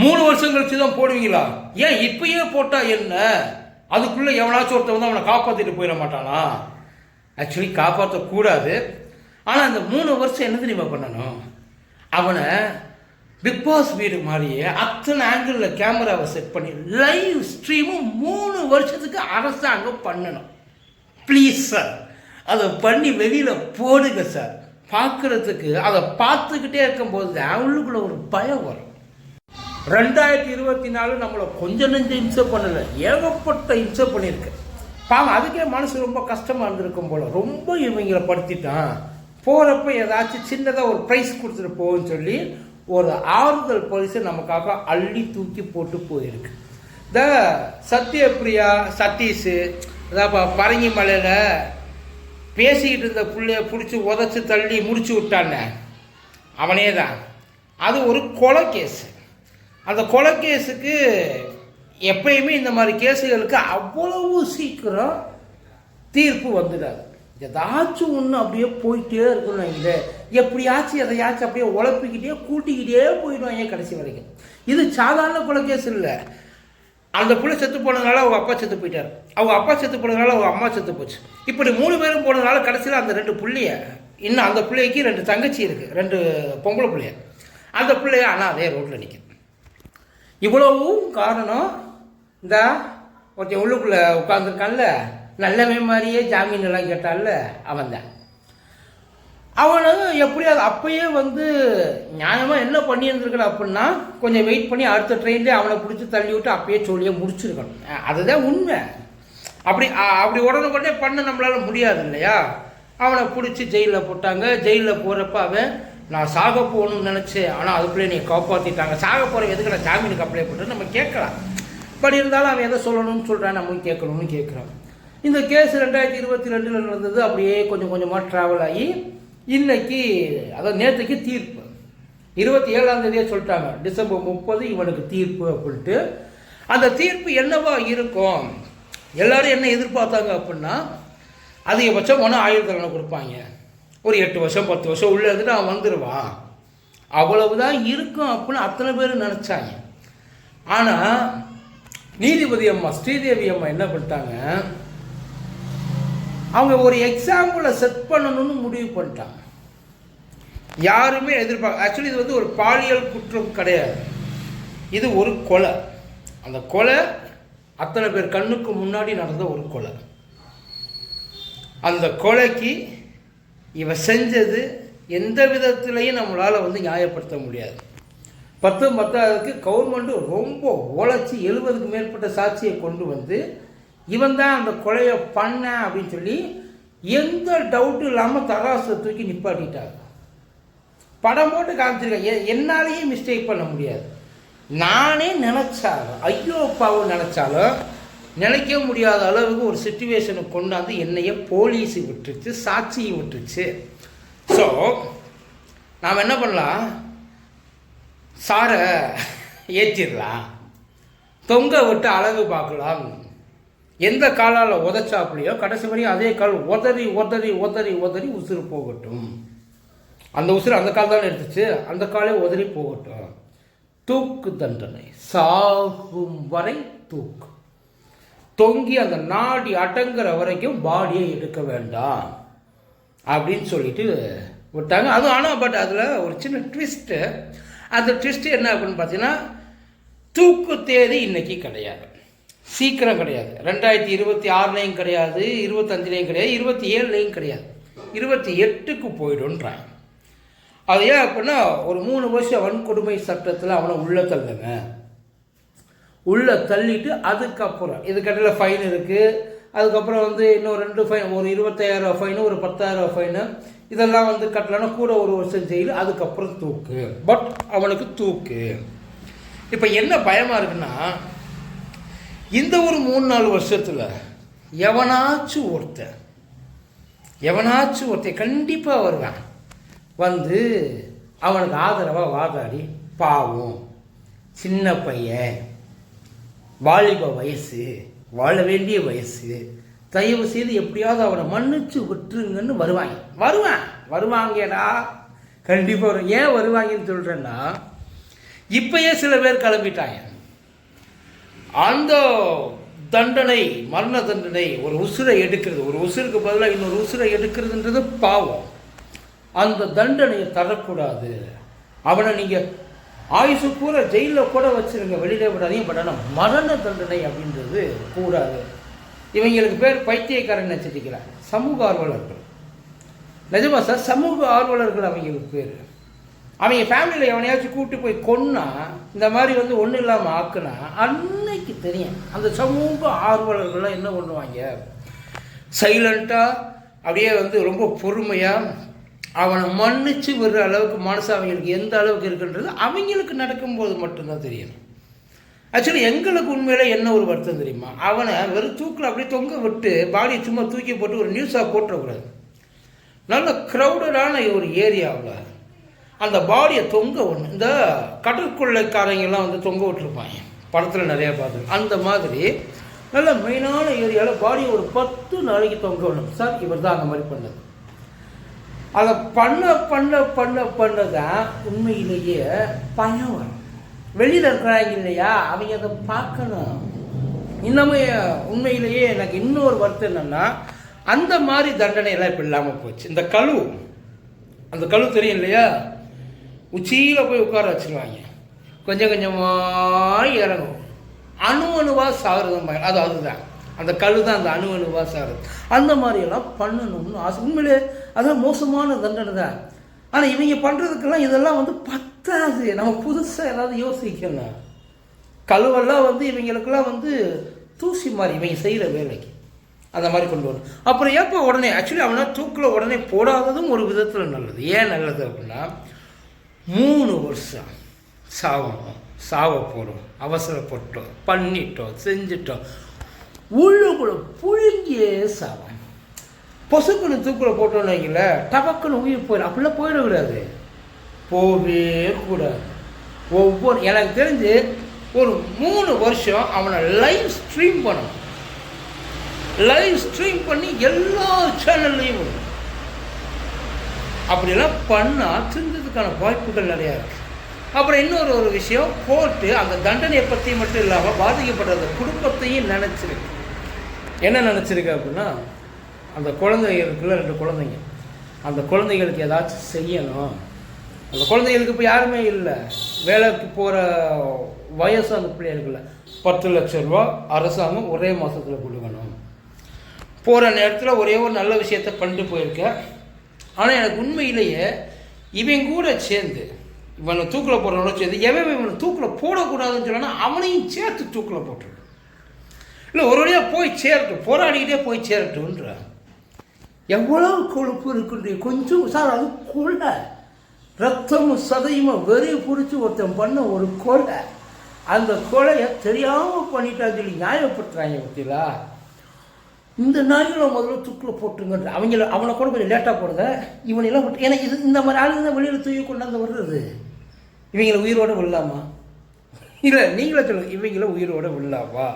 மூணு வருஷம் கழிச்சு தான் போடுவீங்களா? ஏன் இப்பயே போட்டா என்ன? அதுக்குள்ள எவனாச்சும் ஒருத்தர் வந்து அவனை காப்பாத்திட்டு போயிட மாட்டானா? ஆக்சுவலி காப்பாற்றக்கூடாது ஆனால் அந்த மூணு வருஷம் என்ன தெரியுமா பண்ணணும்? அவனை பிக் பாஸ் வீடு மாதிரியே அத்தனை ஆங்கிளில் கேமராவை செட் பண்ணி லைவ் ஸ்ட்ரீமும் மூணு வருஷத்துக்கு அரசாங்கம் பண்ணணும். ப்ளீஸ் சார் அதை பண்ணி வெளியில் போடுங்க சார் பார்க்குறதுக்கு அதை பார்த்துக்கிட்டே இருக்கும்போது அவங்களுக்குள்ள ஒரு பயம் வரும். ரெண்டாயிரத்தி இருபத்தி நாலு நம்மளை கொஞ்சம் நெஞ்சு இம்சை பண்ணலை. ஏகப்பட்ட இம்சை பண்ணியிருக்கு. பாவம் அதுக்கே மனசு ரொம்ப கஷ்டமாக இருந்திருக்கும் போல். ரொம்ப இவங்களை படுத்திட்டான். போகிறப்ப ஏதாச்சும் சின்னதாக ஒரு ப்ரைஸ் கொடுத்துட்டு போகும்னு சொல்லி ஒரு ஆறுதல் பரிசு நமக்காக அள்ளி தூக்கி போட்டு போயிருக்கு. இந்த சத்யபிரியா சதீஷு அதாப்பா பரங்கி மலையில் பேசிக்கிட்டு இருந்த பிள்ளைய பிடிச்சி உதச்சி தள்ளி முடிச்சு விட்டானே. அவனே தான் அது ஒரு கொலை கேஸு அந்த கொலை கேஸுக்கு எப்பயுமே இந்த மாதிரி கேஸுகளுக்கு அவ்வளவு சீக்கிரம் தீர்ப்பு வந்துடாது. ஏதாச்சும் ஒன்று அப்படியே போயிட்டே இருக்கணும் இந்த எப்படியாச்சும் எதையாச்சும் அப்படியே உழப்பிக்கிட்டே கூட்டிக்கிட்டே போயிடுவாங்க கடைசி வரைக்கும். இது சாதாரண கொலை கேஸ் இல்லை. அந்த பிள்ளை செத்து போனதுனால அவங்க அப்பா செத்து போயிட்டார். அவங்க அப்பா செத்து போனதுனால அவங்க அம்மா செத்து போச்சு. இப்படி மூணு பேரும் போனதுனால கடைசியில் அந்த ரெண்டு பிள்ளைய இன்னும் அந்த பிள்ளைக்கு ரெண்டு தங்கச்சி இருக்குது ரெண்டு பொம்பளை பிள்ளைய. அந்த பிள்ளைய ஆனால் அதே ரோட்டில் நிற்குது இவ்வளவும் காரணம் இந்த ஒருத்தன் உள்ளுக்குள்ளே உட்காந்துருக்கான்ல நல்லவன் மாதிரியே ஜாமீன் எல்லாம் கேட்டான்ல அவன் தான் அவனும் எப்படியாவது அப்பயே வந்து நியாயமாக என்ன பண்ணியிருந்துருக்கணும் அப்படின்னா கொஞ்சம் வெயிட் பண்ணி அடுத்த ட்ரெயின்லேயே அவனை பிடிச்சி தள்ளி விட்டு அப்பயே சொல்லியே முடிச்சிருக்கணும். அதுதான் உண்மை. அப்படி அப்படி உடனே பண்ண நம்மளால் முடியாது இல்லையா? அவனை பிடிச்சி ஜெயிலில் போட்டாங்க. ஜெயிலில் போகிறப்ப அவன் நான் சாக போகணும்னு நினச்சேன் ஆனால் அதுக்குள்ளே நீ காப்பாற்றிட்டாங்க சாக போகிற எதுக்கு நான் ஜாமீனுக்கு அப்ளை பண்ணுறது நம்ம கேட்கலாம். பட் இருந்தாலும் அவன் எதை சொல்லணும்னு சொல்கிறான் நம்ம கேட்கணும்னு கேட்குறான். இந்த கேஸ் ரெண்டாயிரத்தி இருபத்தி ரெண்டில் நடந்தது அப்படியே கொஞ்சம் கொஞ்சமாக ட்ராவல் ஆகி இன்னைக்கு அதாவது நேற்றுக்கு தீர்ப்பு. இருபத்தி ஏழாம் தேதியே சொல்லிட்டாங்க டிசம்பர் முப்பது இவனுக்கு தீர்ப்பு அப்படின்ட்டு. அந்த தீர்ப்பு என்னவா இருக்கும்? எல்லாரும் என்ன எதிர்பார்த்தாங்க அப்படின்னா அதிகபட்சம் ஒன்று ஆயுள் தண்டனை கொடுப்பாங்க. ஒரு எட்டு வருஷம் பத்து வருஷம் உள்ளே இருந்துட்டு அவன் வந்துடுவான் அவ்வளவுதான் இருக்கும் அப்படின்னு அத்தனை பேர் நினச்சாங்க. ஆனால் நீதிபதி அம்மா ஸ்ரீதேவி அம்மா என்ன பண்ணிட்டாங்க? அவங்க ஒரு எக்ஸாம்பிளை செட் பண்ணணும்னு முடிவு பண்ணிட்டாங்க. யாருமே எதிர்பார்க்க ஆக்சுவலி இது வந்து ஒரு பாலியல் குற்றம் கிடையாது. இது ஒரு கொலை. அந்த கொலை அத்தனை பேர் கண்ணுக்கு முன்னாடி நடந்த ஒரு கொலை. அந்த கொலைக்கு இவ செஞ்சது எந்த விதத்துலையும் நம்மளால் வந்து நியாயப்படுத்த முடியாது. பத்து பத்தாவதுக்கு கவர்மெண்ட்டு ரொம்ப உழைச்சி எழுபதுக்கு மேற்பட்ட சாட்சியை கொண்டு வந்து இவன் தான் அந்த கொலையை பண்ண அப்படின்னு சொல்லி எந்த டவுட்டும் இல்லாமல் தராசை தூக்கி நிப்பாட்டிட்டாங்க. படம் போட்டு காமிச்சிருக்கேன். என்னாலேயே மிஸ்டேக் பண்ண முடியாது. நானே நினச்சாலும் ஐயோ அப்பாவும் நினச்சாலும் நினைக்க முடியாத அளவுக்கு ஒரு சுச்சுவேஷனை கொண்டாந்து என்னைய போலீஸ் விட்டுருச்சு சாட்சியும் விட்டுருச்சு. ஸோ நாம் என்ன பண்ணலாம்? சாரை ஏற்றிடலாம் தொங்க விட்டு அழகு பார்க்கலாம். எந்த காலால் உதச்சாப்புலையோ கடைசி வரையும் அதே கால் உதறி உதறி உதறி உதறி உசுறு போகட்டும். அந்த உசுறு அந்த கால் தானே எடுத்துச்சு? அந்த காலே உதறி போகட்டும். தூக்கு தண்டனை. சாகும் வரை தூக்கு. தொங்கி அந்த நாடி அடங்குற வரைக்கும் பாடியை எடுக்க வேண்டாம். அப்படின்னு சொல்லிட்டு விட்டாங்க. அதுவும் ஆனால் பட் அதில் ஒரு சின்ன ட்விஸ்ட்டு அந்த ட்விஸ்ட்டு என்ன அப்படின்னு பார்த்தீங்கன்னா தூக்கு தேதி இன்னைக்கு கிடையாது. சீக்கிரம் கிடையாது. ரெண்டாயிரத்தி இருபத்தி ஆறுலேயும் கிடையாது இருபத்தஞ்சிலையும் கிடையாது இருபத்தி ஏழுலேயும் கிடையாது. இருபத்தி எட்டுக்கு போயிடும்ன்றாங்க. அது ஏன் அப்படின்னா ஒரு மூணு வருஷம் வன்கொடுமை சட்டத்தில் அவனை உள்ள தள்ளுங்க. உள்ளே தள்ளிட்டு அதுக்கப்புறம். இதுக்கடையில் ஃபைன் இருக்குது அதுக்கப்புறம் வந்து இன்னும் ரெண்டு ஃபைன் ஒரு இருபத்தாயிரம் ஃபைனு ஒரு பத்தாயிரம் ஃபைனு இதெல்லாம் வந்து கட்டலைன்னா கூட ஒரு வருஷம் ஜெயில் அதுக்கப்புறம் தூக்கு. பட் அவனுக்கு தூக்கு. இப்போ என்ன பயமாக இருக்குன்னா இந்த ஒரு மூணு நாலு வருஷத்தில் எவனாச்சும் ஒருத்தன் எவனாச்சும் ஒருத்தன் கண்டிப்பாக வருவான். வந்து அவனுக்கு ஆதரவாக வாதாடி பாவம். சின்ன பையன். வாலிப வயசு வாழ வேண்டிய வயசு தயவு செய்து எப்படியாவது அவனை மன்னிச்சு விட்டுருங்கன்னு வருவாங்க. வருவான். வருவாங்கடா. கண்டிப்பாக வரும். ஏன் வருவாங்கன்னு சொல்கிறேன்னா இப்பயே சில பேர் கிளம்பிட்டாங்க. அந்த தண்டனை மரண தண்டனை ஒரு உசுரை எடுக்கிறது. ஒரு உசுருக்கு பதிலாக இன்னொரு உசுரை எடுக்கிறதுன்றது பாவம். அந்த தண்டனையை தரக்கூடாது. அவனை நீங்கள் ஆயுசு பூரா ஜெயிலில் கூட வச்சுருங்க வெளியில விடாதீங்க பட் ஆனால் மரண தண்டனை அப்படின்றது கூடாது. இவங்களுக்கு பேர் பைத்தியக்காரன் நினச்சிட்டிக்கிறாங்க சமூக ஆர்வலர்கள். நிஜமா சார் சமூக ஆர்வலர்கள் அவங்களுக்கு பேர். அவங்க ஃபேமிலியில் எவனையாச்சும் கூப்பிட்டு போய் கொன்னா இந்த மாதிரி வந்து ஒன்றும் இல்லாமல் ஆக்குனா அன்னைக்கு தெரியும். அந்த சமூக ஆர்வலர்கள்லாம் என்ன பண்ணுவாங்க? சைலண்ட்டாக அப்படியே வந்து ரொம்ப பொறுமையாக அவனை மன்னிச்சு விடுற அளவுக்கு மனசு அவங்களுக்கு எந்த அளவுக்கு இருக்குன்றது அவங்களுக்கு நடக்கும்போது மட்டும்தான் தெரியும். ஆக்சுவலி எங்களுக்கு உண்மையில் என்ன ஒரு வருத்தம் தெரியுமா? அவனை வெறும் தூக்கில் அப்படியே தொங்க விட்டு பாடியை சும்மா தூக்கி போட்டு ஒரு நியூஸாக போட்டுறக்கூடாது. நல்ல க்ரௌடடான ஒரு ஏரியாவில் அந்த பாடியை தொங்க ஒன்று இந்த கடற்கொள்ளைக்காரங்கெல்லாம் வந்து தொங்க விட்டுருப்பாங்க. படத்தில் நிறையா பார்த்து அந்த மாதிரி நல்ல மெயினான ஏரியாவில் பாடியை ஒரு பத்து நாளைக்கு தொங்க விடணும். சார் இவர் தான் அந்த மாதிரி பண்ணது. அதை பண்ண பண்ண பண்ண பண்ண தான் உண்மையிலேயே பயம் வரும். வெளியில் இருக்கிறாங்க இல்லையா அவங்க அதை பார்க்கணும். இன்னமும் உண்மையிலேயே எனக்கு இன்னொரு வருத்தம் என்னென்னா அந்த மாதிரி தண்டனையெல்லாம் இப்போ இல்லாமல் போச்சு. இந்த கழு அந்த கழு தெரியும் இல்லையா? உச்சியில் போய் உட்கார வச்சுருவாங்க. கொஞ்சம் கொஞ்சமாக இறங்கும். அணு அணுவாக சாகிறது அது அதுதான். அந்த கழு தான் அந்த அணு அணுவாக சாகிறது அந்த மாதிரியெல்லாம் பண்ணணும்னு ஆசை. உண்மையிலே அதெல்லாம் மோசமான தண்டனை தான். ஆனால் இவங்க பண்ணுறதுக்கெல்லாம் இதெல்லாம் வந்து பத்தாது. நம்ம புதுசாக ஏதாவது யோசிக்கணும் கழுவெல்லாம் வந்து இவங்களுக்கெல்லாம் வந்து தூசி மாதிரி இவங்க செய்கிற வேலைக்கு. அந்த மாதிரி கொண்டு வரும் அப்புறம் எப்போ உடனே ஆக்சுவலி அவனை தூக்கில் உடனே போடாததும் ஒரு விதத்தில் நல்லது. ஏன் நல்லது அப்படின்னா மூணு வருஷம் சாவணும். சாவ போகிறோம் அவசரப்பட்டோம். பண்ணிட்டோம். செஞ்சிட்டோம். உள்ளுக்குள்ள புழுங்கியே சாவான். பொசுக்குன்னு தூக்கில் போட்டோம்னு வைக்கல டபக்குன்னு உயிர் போயிடும் அப்படிலாம் போயிடக்கூடாது. போவே கூடாது. ஒவ்வொரு எனக்கு தெரிஞ்சு ஒரு மூணு வருஷம் அவனை லைவ் ஸ்ட்ரீம் பண்ணணும். லைவ் ஸ்ட்ரீம் பண்ணி எல்லா சேனல்லையும் வரும் அப்படிலாம் பண்ணால் திருந்ததுக்கான வாய்ப்புகள் நிறையா இருக்குது அப்புறம் இன்னொரு ஒரு விஷயம் கோர்ட்டு அந்த தண்டனையை பற்றி மட்டும் இல்லாமல் பாதிக்கப்பட்ட அந்த குடும்பத்தையும் நினச்சிருக்கு. என்ன நினச்சிருக்கு அப்படின்னா அந்த குழந்தைகளுக்குள்ள ரெண்டு குழந்தைங்க. அந்த குழந்தைகளுக்கு ஏதாச்சும் செய்யணும். அந்த குழந்தைகளுக்கு இப்போ யாருமே இல்லை. வேலைக்கு போகிற வயசு அந்த பிள்ளைகளுக்குள்ள. பத்து லட்ச ரூபா அரசாங்கம் ஒரே மாதத்தில் கொடுக்கணும். போகிற நேரத்தில் ஒரே ஒரு நல்ல விஷயத்த பண்ணிட்டு போயிருக்கேன் ஆனால் எனக்கு உண்மையிலேயே இவன் கூட சேர்ந்து இவனை தூக்கில் போடுறவனோட சேர்ந்து எவன் இவனை தூக்கில் போடக்கூடாதுன்னு சொன்னா அவனையும் சேர்த்து தூக்கில் போட்டுரு இல்லை ஒரு வழியாக போய் சேரட்டும். போராடிக்கிட்டே போய் சேரட்டும்ன்ற எவ்வளவு கொழுப்பு இருக்குன்ற கொஞ்சம் சார் அது ரத்தமும் சதையுமா வெறி பிடிச்சி ஒருத்தன் பண்ண ஒரு கொலை அந்த கொலையை தெரியாமல் பண்ணிட்டான்னு சொல்லி நியாயப்படுத்துகிறாங்க பார்த்தீங்களா இந்த நாய்களை முதல்ல தூக்கில் போட்டுருங்க அவங்கள அவனை கூட கொஞ்சம் லேட்டாக போடுங்க. இவனெல்லாம் விட்டு ஏன்னா இது இந்த மாதிரி ஆளுங்க தான் வெளியில் தூக்கி கொண்டாந்து வர்றது இவங்களை உயிரோட விடலாமா? இல்லை நீங்களே சொல்லுங்கள் இவங்கள உயிரோட விடலாமா?